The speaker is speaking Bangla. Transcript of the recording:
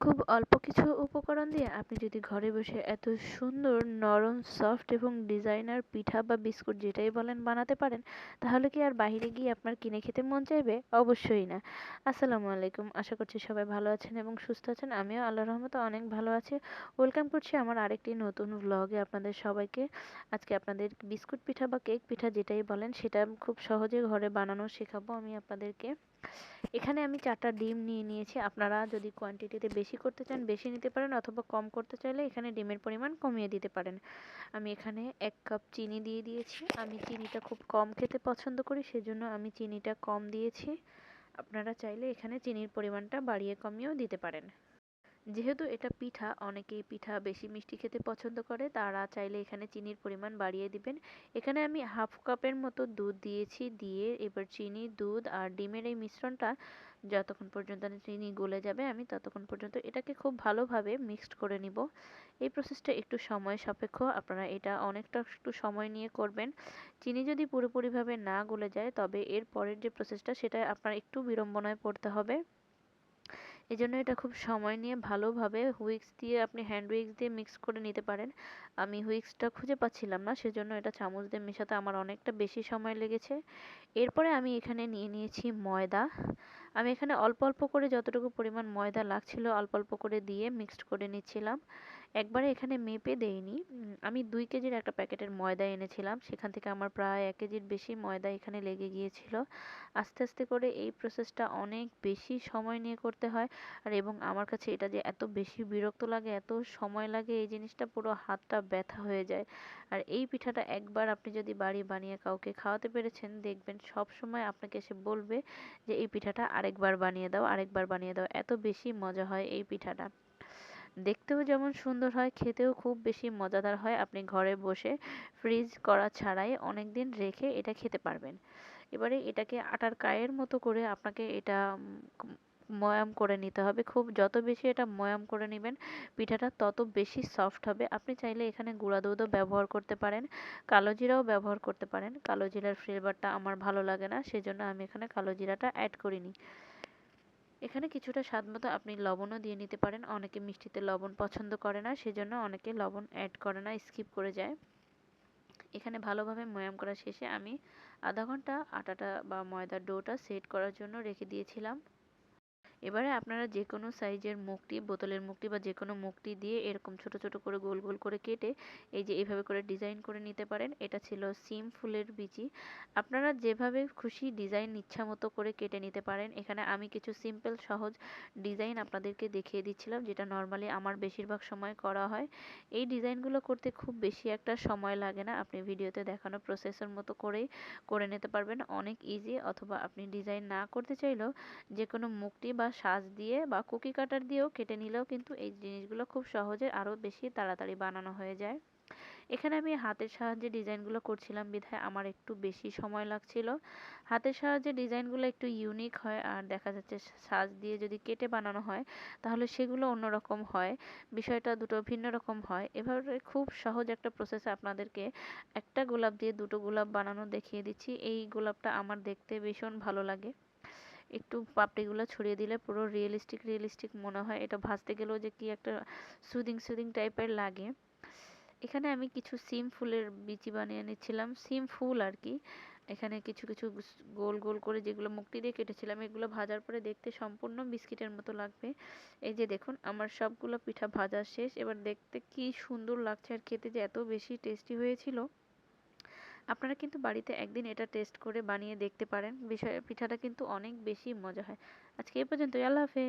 খুব অল্প কিছু উপকরণ দিয়ে আপনি যদি ঘরে বসে এত সুন্দর, নরম, সফট এবং ডিজাইনার পিঠা বা বিস্কুট যেটাই বলেন বানাতে পারেন, তাহলে কি আর বাইরে গিয়ে আপনার কিনে খেতে মন চাইবে? অবশ্যই না। আসসালামু আলাইকুম। আশা করছি সবাই ভালো আছেন এবং সুস্থ আছেন। আমিও আল্লাহ রহমতে অনেক ভালো আছি। ওয়েলকাম করছি আমার আরেকটি নতুন ব্লগে আপনাদের সবাইকে। আজকে আপনাদের বিস্কুট পিঠা বা কেক পিঠা যেটাই বলেন, সেটা খুব সহজে ঘরে বানানো শেখাবো আমি আপনাদেরকে। এখানে আমি চারটা ডিম নিয়ে নিয়েছি। আপনারা যদি কোয়ান্টিটিতে বেশি করতে চান, বেশি নিতে পারেন অথবা কম করতে চাইলে এখানে ডিমের পরিমাণ কমিয়ে দিতে পারেন। আমি এখানে এক কাপ চিনি দিয়ে দিয়েছি। আমি চিনিটা খুব কম খেতে পছন্দ করি, সেজন্য আমি চিনিটা কম দিয়েছি। আপনারা চাইলে এখানে চিনির পরিমাণটা বাড়িয়ে কমিয়েও দিতে পারেন। যেহেতু এটা পিঠা, অনেকেই পিঠা বেশি মিষ্টি খেতে পছন্দ করে। তারা চাইলে এখানে চিনির পরিমাণ বাড়িয়ে দিবেন। এখানে আমি হাফ কাপের মতো দুধ দিয়েছি। দিয়ে এবার চিনি, দুধ আর ডিমের এই মিশ্রণটা যতক্ষণ পর্যন্ত চিনি গলে যাবে, আমি ততক্ষণ পর্যন্ত এটাকে খুব ভালোভাবে মিক্সড করে নিব। এই প্রসেসটা একটু সময় সাপেক্ষ। আপনারা এটা অনেকটা একটু সময় নিয়ে করবেন। চিনি যদি পুরোপুরিভাবে না গলে যায়, তবে এর পরের যে প্রসেসটা সেটা আপনার একটু বিড়ম্বনায় পড়তে হবে। এই জন্য এটা খুব সময় নিয়ে ভালোভাবে হুইক্স দিয়ে আপনি হ্যান্ড হুইক্স দিয়ে মিক্স করে নিতে পারেন। আমি হুইক্সটা খুঁজে পাচ্ছিলাম না, সেজন্য এটা চামচ দিয়ে মেশাতে আমার অনেকটা বেশি সময় লেগেছে। এরপরে আমি এখানে নিয়ে নিয়েছি ময়দা। আমি এখানে অল্প অল্প করে যতটুকু পরিমাণ ময়দা লাগছিল অল্প অল্প করে দিয়ে মিক্সড করে নিচ্ছিলাম। একবারে এখানে মেপে দেইনি। আমি দুই কেজির একটা প্যাকেটের ময়দা এনেছিলাম। সেখান থেকে আমার প্রায় এক কেজির বেশি ময়দা এখানে লেগে গিয়েছিল। আস্তে আস্তে করে এই প্রসেসটা অনেক বেশি সময় নিয়ে করতে হয়। আর এবং আমার কাছে এটা যে এত বেশি বিরক্ত লাগে, এত সময় লাগে, এই জিনিসটা পুরো হাতটা ব্যথা হয়ে যায়। আর এই পিঠাটা একবার আপনি যদি বাড়ি বানিয়ে কাউকে খাওয়াতে পেরেছেন, দেখবেন সব সময় আপনাকে এসে বলবে যে, এই পিঠাটা আরেকবার বানিয়ে দাও, আরেকবার বানিয়ে দাও। এত বেশি মজা হয় এই পিঠাটা। দেখতেও যেমন সুন্দর হয়, খেতেও খুব বেশি মজাদার হয়। আপনি ঘরে বসে ফ্রিজ করা ছাড়াই অনেক দিন রেখে এটা খেতে পারবেন। এবারে এটাকে আটার কায়ের মতো করে আপনাকে এটা ময়াম করে নিতে হবে। খুব যত বেশি এটা ময়াম করে নেবেন, পিঠাটা তত বেশি সফট হবে। আপনি চাইলে এখানে গুঁড়া দুধও ব্যবহার করতে পারেন, কালো জিরাও ব্যবহার করতে পারেন। কালো জিরার ফ্লেভারটা আমার ভালো লাগে না, সেজন্য আমি এখানে কালো জিরাটা অ্যাড করিনি। এখানে কিছুটা স্বাদ মতো আপনি লবণও দিয়ে নিতে পারেন। অনেকে মিষ্টিতে লবণ পছন্দ করে না, সেজন্য অনেকে লবণ অ্যাড করে না স্কিপ করে যায়। এখানে ভালোভাবে ময়াম করা শেষে আমি আধা ঘণ্টা আটাটা বা ময়দার ডোটা সেট করার জন্য রেখে দিয়েছিলাম। এবারে আপনারা যে কোনো সাইজের মুখটি, বোতলের মুখটি বা যে কোনো মুখটি দিয়ে এরকম ছোট ছোট করে গোল গোল করে কেটে এই যে এইভাবে করে ডিজাইন করে নিতে পারেন। এটা ছিল সিম ফুলের বিচি। আপনারা যেভাবে খুশি ডিজাইন ইচ্ছা মতো করে কেটে নিতে পারেন। এখানে আমি কিছু সিম্পল, সহজ ডিজাইন আপনাদেরকে দেখিয়ে দিচ্ছিলাম, যেটা নর্মালি আমার বেশিরভাগ সময় করা হয়। এই ডিজাইনগুলো করতে খুব বেশি একটা সময় লাগে না। আপনি ভিডিওতে দেখানো প্রসেসের মতো করেই করে নিতে পারবেন। অনেক ইজি অথবা আপনি ডিজাইন না করতে চাইলেও যে কোনো মুখটি বা সাজ দিয়ে বা কুকি কাটার দিয়েও কেটে নিলেও কিন্তু এই জিনিসগুলো খুব সহজে আরও বেশি তাড়াতাড়ি বানানো হয়ে যায়। এখানে আমি হাতের সাহায্যে ডিজাইনগুলো করছিলাম, বিধায় আমার একটু বেশি সময় লাগছিল। হাতের সাহায্যে ডিজাইনগুলো একটু ইউনিক হয় আর দেখা যাচ্ছে সাজ দিয়ে যদি কেটে বানানো হয় তাহলে সেগুলো অন্যরকম হয়, বিষয়টা দুটো ভিন্ন রকম হয়। এভাবে খুব সহজ একটা প্রসেসে আপনাদেরকে একটা গোলাপ দিয়ে দুটো গোলাপ বানানো দেখিয়ে দিচ্ছি। এই গোলাপটা আমার দেখতে ভীষণ ভালো লাগে। একটু পাপড়িগুলো ছড়িয়ে দিলে পুরো রিয়েলিস্টিক রিয়েলিস্টিক মনে হয়। এটা ভাজতে গেলেও যে কি একটা সুদিং সুদিং টাইপের লাগে। এখানে আমি কিছু সিম ফুলের বিচি বানিয়ে নিচ্ছিলাম। সিম ফুল আর কি। এখানে কিছু কিছু গোল গোল করে যেগুলো মুক্তি দিয়ে কেটেছিলাম, এগুলো ভাজার পরে দেখতে সম্পূর্ণ বিস্কিটের মতো লাগবে। এই যে দেখুন, আমার সবগুলো পিঠা ভাজা শেষ। এবার দেখতে কি সুন্দর লাগছে আর খেতে যে এত বেশি টেস্টি হয়েছিল। আপনারা কিন্তু বাড়িতে একদিন এটা টেস্ট করে বানিয়ে দেখতে পারেন। বিষয় পিঠাটা কিন্তু অনেক বেশি মজা হয়। আজকে এই পর্যন্তই, আল্লাহ হাফেজ।